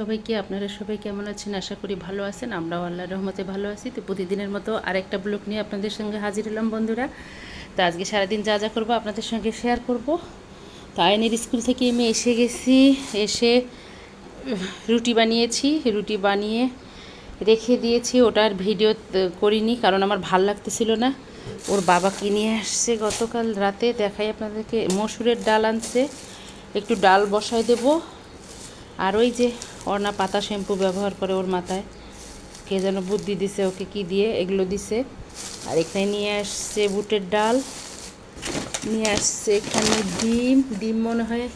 সবাইকে, আপনারা সবাই কেমন আছেন? আশা করি ভালো আছেন। আমরাও আল্লাহর রহমতে ভালো আছি। তো প্রতিদিনের মতো আরেকটা ব্লগ নিয়ে আপনাদের সঙ্গে হাজির হলাম বন্ধুরা। তো আজকে সারাদিন যা যা করব আপনাদের সঙ্গে শেয়ার করব। তো আয়নের স্কুল থেকে আমি এসে গেছি। এসে রুটি বানিয়েছি। রুটি বানিয়ে রেখে দিয়েছি। ওটার ভিডিও করিনি কারণ আমার ভালো লাগতেছিল না। ওর বাবা কিনে আসছে গতকাল রাতে। দেখাই আপনাদেরকে। মসুরের ডাল আনছে। একটু ডাল বসায় দেবো। আর ওই যে অর্ণা পাতা শ্যাম্পু ব্যবহার করে ওর মাথায়। কে যেন বুদ্ধি দিছে ওকে কি দিয়ে, এগুলো দিছে। আর এখানে নিয়ে আসছে বুটের ডাল। নিয়ে আসছে এখানে ডিম। ডিম মনে হয়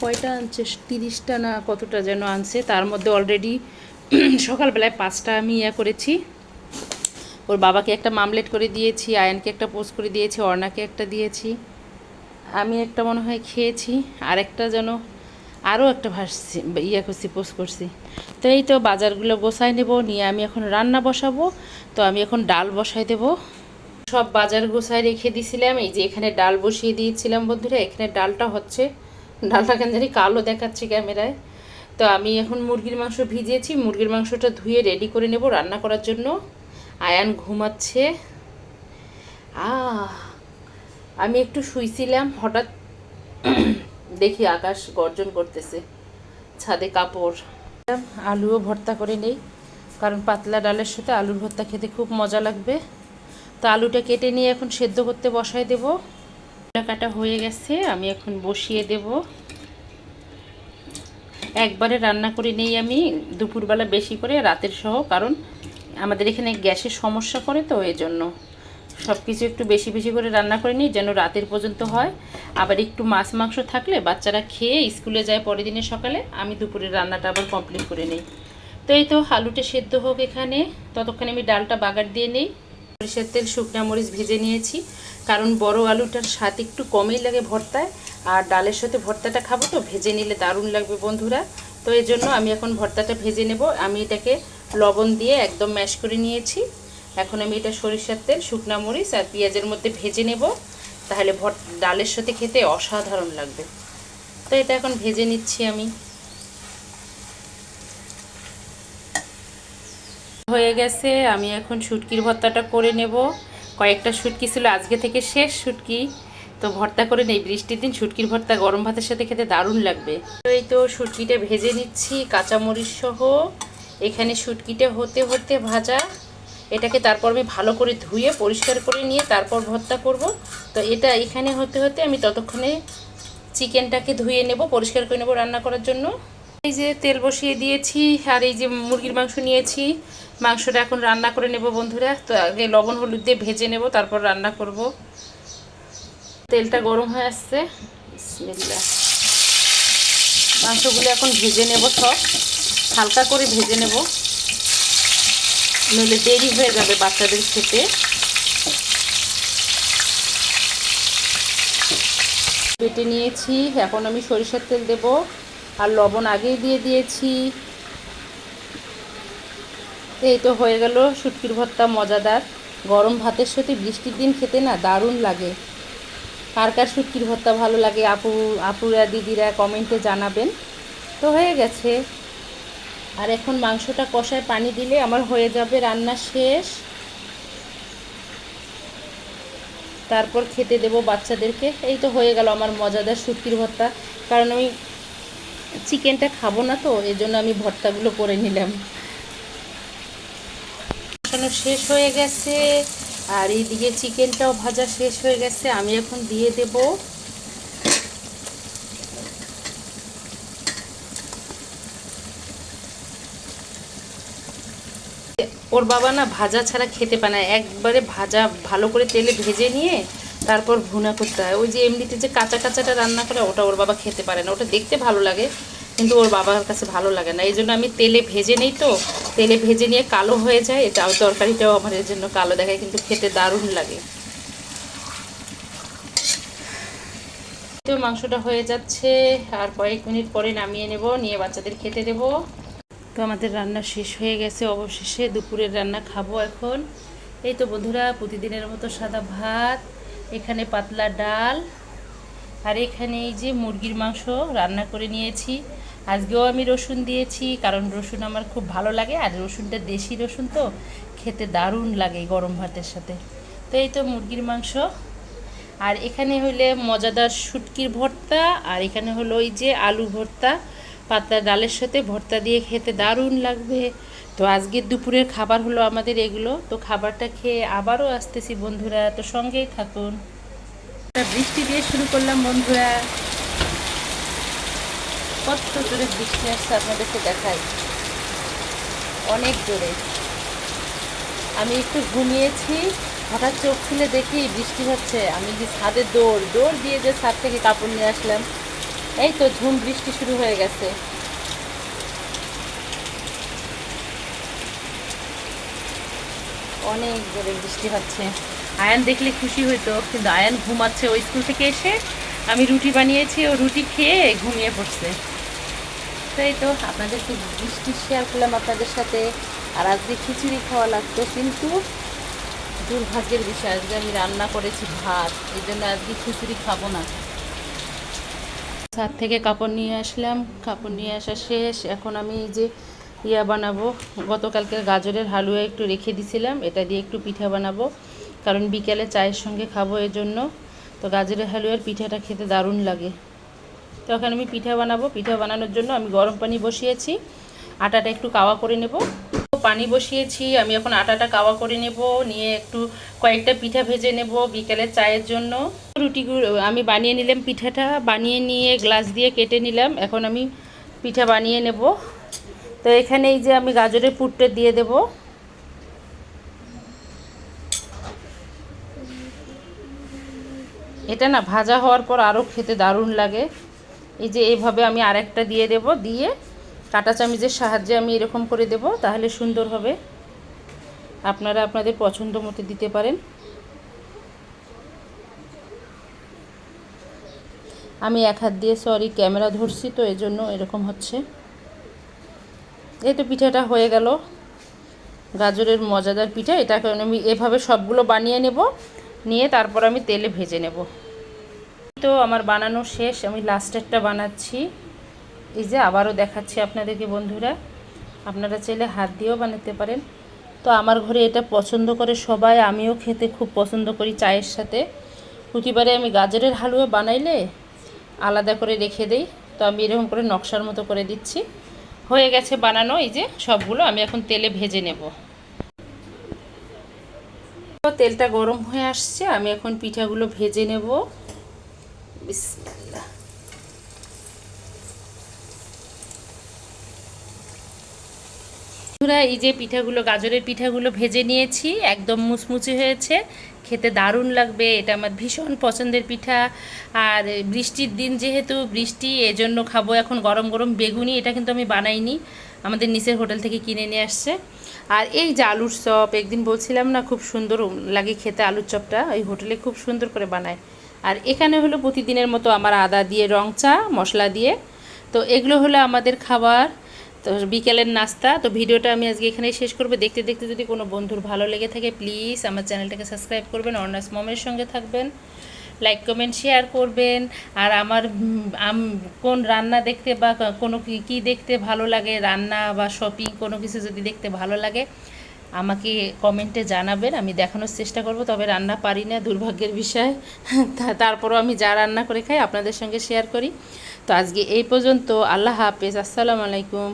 কয়টা আনছে? তিরিশটা না কতটা যেন আনছে। তার মধ্যে অলরেডি সকালবেলায় পাঁচটা আমি ইয়া করেছি। ওর বাবাকে একটা মামলেট করে দিয়েছি, আয়ানকে একটা পোস্ট করে দিয়েছি, অর্ণাকে একটা দিয়েছি। আমি একটা মনে হয় খেয়েছি। আর একটা যেন আরও একটা ভাসছি ইয়ে করছি, পোস্ট করছি। তো এই তো বাজারগুলো গোছাই নেব, নিয়ে আমি এখন রান্না বসাবো। তো আমি এখন ডাল বসাই দেব। সব বাজার গোছায় রেখে দিয়েছিলাম এই যে এখানে ডাল বসিয়ে দিয়েছিলাম বন্ধুরা, এখানে ডালটা হচ্ছে। ডালটা কেন জানি কালো দেখাচ্ছে ক্যামেরায়। তো আমি এখন মুরগির মাংস ভিজিয়েছি, মুরগির মাংসটা ধুয়ে রেডি করে নেব রান্না করার জন্য। আয়ান ঘুমাচ্ছে। আহ, আমি একটু শুইছিলাম, হঠাৎ দেখি আকাশ গর্জন করতেছে, ছাদে কাপড়। আলুও ভর্তা করে নেই, কারণ পাতলা ডালের সাথে আলুর ভর্তা খেতে খুব মজা লাগবে। তো আলুটা কেটে নিয়ে এখন সেদ্ধ করতে বসাই দেব। কাটা হয়ে গেছে, আমি এখন বসিয়ে দেব। একবারে রান্না করে নেই আমি, দুপুরবেলা বেশি করে, রাতের সহ, কারণ আমাদের এখানে গ্যাসের সমস্যা করে তো এই জন্য সব কিছু একটু বেশি বেশি করে রান্না করে নিই, যেন রাতের পর্যন্ত হয়। আবার একটু মাছ মাংস থাকলে বাচ্চারা খেয়ে স্কুলে যায় পরের দিনের সকালে, আমি দুপুরের রান্নাটা আবার কমপ্লিট করে নিই। তো এই তো আলুটা সেদ্ধ হোক এখানে, ততক্ষণে আমি ডালটা বাগার দিয়ে নিই। সরিষার তেল, শুকনা মরিচ ভেজে নিয়েছি, কারণ বড় আলুটার স্বাদ একটু কমই লাগে ভর্তায়, আর ডালের সাথে ভর্তাটা খাব তো, ভেজে নিলে দারুণ লাগবে বন্ধুরা। তো এই জন্য আমি এখন ভর্তাটা ভেজে নেব। আমি এটাকে লবণ দিয়ে একদম ম্যাশ করে নিয়েছি। এখন আমি এটা সরিষার তেল, শুকনা মরিচ আর পেঁয়াজের মধ্যে ভেজে নেব। তাহলে ভর ডালের সাথে খেতে অসাধারণ লাগবে। তো এটা এখন ভেজে নিচ্ছি আমি। হয়ে গেছে, আমি এখন শুটকির ভর্তাটা করে নেব। কয়েকটা শুটকি ছিল, আজকে থেকে শেষ শুটকি। তো ভর্তা করে নেই, বৃষ্টির দিন শুটকির ভর্তা গরম ভাতের সাথে খেতে দারুণ লাগবে। তো এই তো শুটকিটা ভেজে নিচ্ছি, কাঁচামরিচ সহ। এখানে শুটকিটা হতে হতে ভাজা এটাকে তারপর আমি ভালো করে ধুয়ে, পরিষ্কার করে নিয়ে তারপর ভর্তা করব। তো এটা এখানে হতে হতে আমি ততক্ষণে চিকেনটাকে ধুয়ে নেব, পরিষ্কার করে নেব রান্না করার জন্য। এই যে তেল বসিয়ে দিয়েছি আর এই যে মুরগির মাংস নিয়েছি, মাংসটা এখন রান্না করে নেব বন্ধুরা। তো আগে লবণ হলুদ দিয়ে ভেজে নেব, তারপর রান্না করব। তেলটা গরম হয়ে আসছে। মাংসগুলো এখন ভেজে নেব সব। হালকা করে ভেজে নেব। নইলে দেরি হয়ে যাবে বাচ্চাদের খেতে। বেটে নিয়েছি, এখন আমি সরিষার তেল দেব, আর লবণ আগেই দিয়ে দিয়েছি। এই তো হয়ে গেল শুটকির ভর্তা মজাদার। গরম ভাতের সাথে বৃষ্টির দিন খেতে না দারুণ লাগে। কার কার শুটকির ভর্তা ভালো লাগে আপু, আপুরা, দিদিরা কমেন্টে জানাবেন। তো হয়ে গেছে। আর এখন মাংসটা কষায় পানি দিলে আমার হয়ে যাবে রান্না শেষ। তারপর খেতে দেব বাচ্চাদেরকে। এই তো হয়ে গেল আমার মজাদার শুটকির ভর্তা। কারণ আমি চিকেনটা খাব না তো, এই জন্য আমি ভর্তাগুলো করে নিলাম। কষানো শেষ হয়ে গেছে। আর এইদিকে চিকেনটাও ভাজা শেষ হয়ে গেছে। আমি এখন দিয়ে দেব ওর বাবা না ভাজা ছাড়া খেতে পায় না। একবারে ভাজা, ভালো করে তেলে ভেজে নিয়ে তারপর ভুনা করতে হয়। ওই যে এমনিতে যে কাঁচা কাঁচাটা রান্না করে, ওটা ওর বাবা খেতে পারে না। ওটা দেখতে ভালো লাগে, কিন্তু ওর বাবার কাছে ভালো লাগে না। এই জন্য আমি তেলে ভেজে নেই তো। তেলে ভেজে নিয়ে কালো হয়ে যায়, এটাও তরকারিটাও আমার এর জন্য কালো দেখায়, কিন্তু খেতে দারুণ লাগে। মাংসটা হয়ে যাচ্ছে। আর কয়েক মিনিট পরে নামিয়ে নেব, নিয়ে বাচ্চাদের খেতে দেব। তো আমাদের রান্না শেষ হয়ে গেছে, অবশেষে দুপুরের রান্না খাব এখন। এই তো বন্ধুরা, প্রতিদিনের মতো সাদা ভাত, এখানে পাতলা ডাল, আর এখানে এই যে মুরগির মাংস রান্না করে নিয়েছি। আজকেও আমি রসুন দিয়েছি, কারণ রসুন আমার খুব ভালো লাগে, আর রসুনটা দেশি রসুন তো, খেতে দারুণ লাগে গরম ভাতের সাথে। তো এই তো মুরগির মাংস, আর এখানে হইলে মজাদার শুটকির ভর্তা, আর এখানে হলো ওই যে আলু ভর্তা। পাতলা ডালের সাথে ভর্তা দিয়ে খেতে দারুণ লাগবে। তো আজকের দুপুরের খাবার হলো আমাদের এগুলো। তো খাবারটা খেয়ে আবারও আসতেছি বন্ধুরা, তো সঙ্গেই থাকুন। বৃষ্টি দিয়ে শুরু করলাম বন্ধুরা। কত জোরে বৃষ্টি আসছে আপনাদেরকে দেখাই। অনেক জোরে। আমি একটু ঘুমিয়েছি, হঠাৎ চোখ খুলে দেখি বৃষ্টি হচ্ছে। আমি যে ছাদে দৌড় দৌড় দিয়ে যে ছাদ থেকে কাপড় নিয়ে আসলাম। এই তো ঝুম বৃষ্টি শুরু হয়ে গেছে। অনেক জোরে বৃষ্টি হচ্ছে। আয়ান দেখলে খুশি হইতো, কিন্তু আয়ান ঘুমাচ্ছে ওই স্কুল থেকে এসে। আমি রুটি বানিয়েছি, ও রুটি খেয়ে ঘুমিয়ে পড়ছে। তাই তো আপনাদেরকে বৃষ্টি শেয়ার করলাম আপনাদের সাথে। আর আজকে খিচুড়ি খাওয়া লাগতো, কিন্তু দুর্ভাগ্যের বিষয়, আজকে আমি রান্না করেছি ভাত। এই জন্য আজকে খিচুড়ি খাব না। ছাদ থেকে কাপড় নিয়ে আসলাম। কাপড় নিয়ে আসা শেষ। এখন আমি এই যে ইয়া বানাবো গতকালকে গাজরের হালুয়া একটু রেখে দিছিলাম। এটা দিয়ে একটু পিঠা বানাবো, কারণ বিকেলে চায়ের সঙ্গে খাব এর জন্য তো গাজরের হালুয়ার পিঠাটা খেতে দারুণ লাগে। তো এখন আমি পিঠা বানাবো। পিঠা বানানোর জন্য আমি গরম পানি বসিয়েছি। আটাটা একটু কাওয়া করে নেব। পানি বসিয়েছি। আমি এখন আটাটা কাওয়া করে নেব। নিয়ে একটু কয়েকটা পিঠা ভেজে নেব বিকেলে চায়ের জন্য। রুটিগুলো, আমি বানিয়ে নিলাম পিঠাটা, বানিয়ে নিয়ে গ্লাস দিয়ে কেটে নিলাম। এখন আমি পিঠা বানিয়ে নেব। তো এখানে এই যে আমি গাজরের পুরটা দিয়ে দেব। এটা না ভাজা হওয়ার পর আরও খেতে দারুণ লাগে। এই যে এইভাবে আমি আরেকটা দিয়ে দেব, দিয়ে কাটা চামিচের সাহায্যে আমি এরকম করে দেব, তাহলে সুন্দর হবে। আপনারা আপনাদের পছন্দ মতো দিতে পারেন। আমি এক হাত দিয়ে সরি ক্যামেরা ধরছি, তো এজন্য এরকম হচ্ছে। এই তো পিঠাটা হয়ে গেল। গাজরের মজাদার পিঠা এটা এটাকে আমি এভাবে সবগুলো বানিয়ে নেব, নিয়ে তারপর আমি তেলে ভেজে নেব। তো আমার বানানো শেষ, আমি লাস্টেরটা বানাচ্ছি। এই যে আবারও দেখাচ্ছি আপনাদেরকে বন্ধুরা। আপনারা চাইলে হাত দিয়েও বানাতে পারেন। তো আমার ঘরে এটা পছন্দ করে সবাই, আমিও খেতে খুব পছন্দ করি চায়ের সাথে। প্রতিবারে আমি গাজরের হালুয়া বানাইলে আলাদা করে রেখে দেই। তো আমি এরকম করে নকশার মতো করে দিচ্ছি। হয়ে গেছে বানানো, এই যে সবগুলো আমি এখন তেলে ভেজে নেব। তেলটা গরম হয়ে আসছে, আমি এখন পিঠাগুলো ভেজে নেব। বিসমিল্লাহ। বন্ধুরা এই যে পিঠাগুলো, গাজরের পিঠাগুলো ভেজে নিয়েছি, একদম মুচমুচে হয়েছে। খেতে দারুণ লাগবে, এটা আমার ভীষণ পছন্দের পিঠা। আর বৃষ্টির দিন যেহেতু বৃষ্টি, এজন্য খাব এখন গরম গরম বেগুনি, এটা কিন্তু আমি বানাইনি। আমাদের নিচের হোটেল থেকে কিনে নিয়ে আসছে। আর এই যে আলুর চপ, একদিন বলছিলাম না, খুব সুন্দর লাগে খেতে আলুর চপটা, ওই হোটেলে খুব সুন্দর করে বানায়। আর এখানে হলো প্রতিদিনের মতো আমার আদা দিয়ে রং চা, মশলা দিয়ে। তো এগুলো হলো আমাদের খাবার। তো বিকেলের নাস্তা। তো ভিডিওটা আমি আজকে এখানেই শেষ করব। দেখতে দেখতে যদি কোনো বন্ধুর ভালো লেগে থাকে প্লিজ আমার চ্যানেলটাকে সাবস্ক্রাইব করবেন। অর্নাস মমের সঙ্গে থাকবেন। লাইক কমেন্ট শেয়ার করবেন। আর আমার কোন রান্না দেখতে বা কোনো কি দেখতে ভালো লাগে, রান্না বা শপিং কোনো কিছু যদি দেখতে ভালো লাগে, আমাকে কমেন্টে জানাবেন। আমি দেখানোর চেষ্টা করব। তবে রান্না পারি না, দুর্ভাগ্যের বিষয়। তারপরও আমি যা রান্না করে খাই, আপনাদের সঙ্গে শেয়ার করি। তো আজকে এই পর্যন্ত। আল্লাহ হাফেজ। আসসালামু আলাইকুম।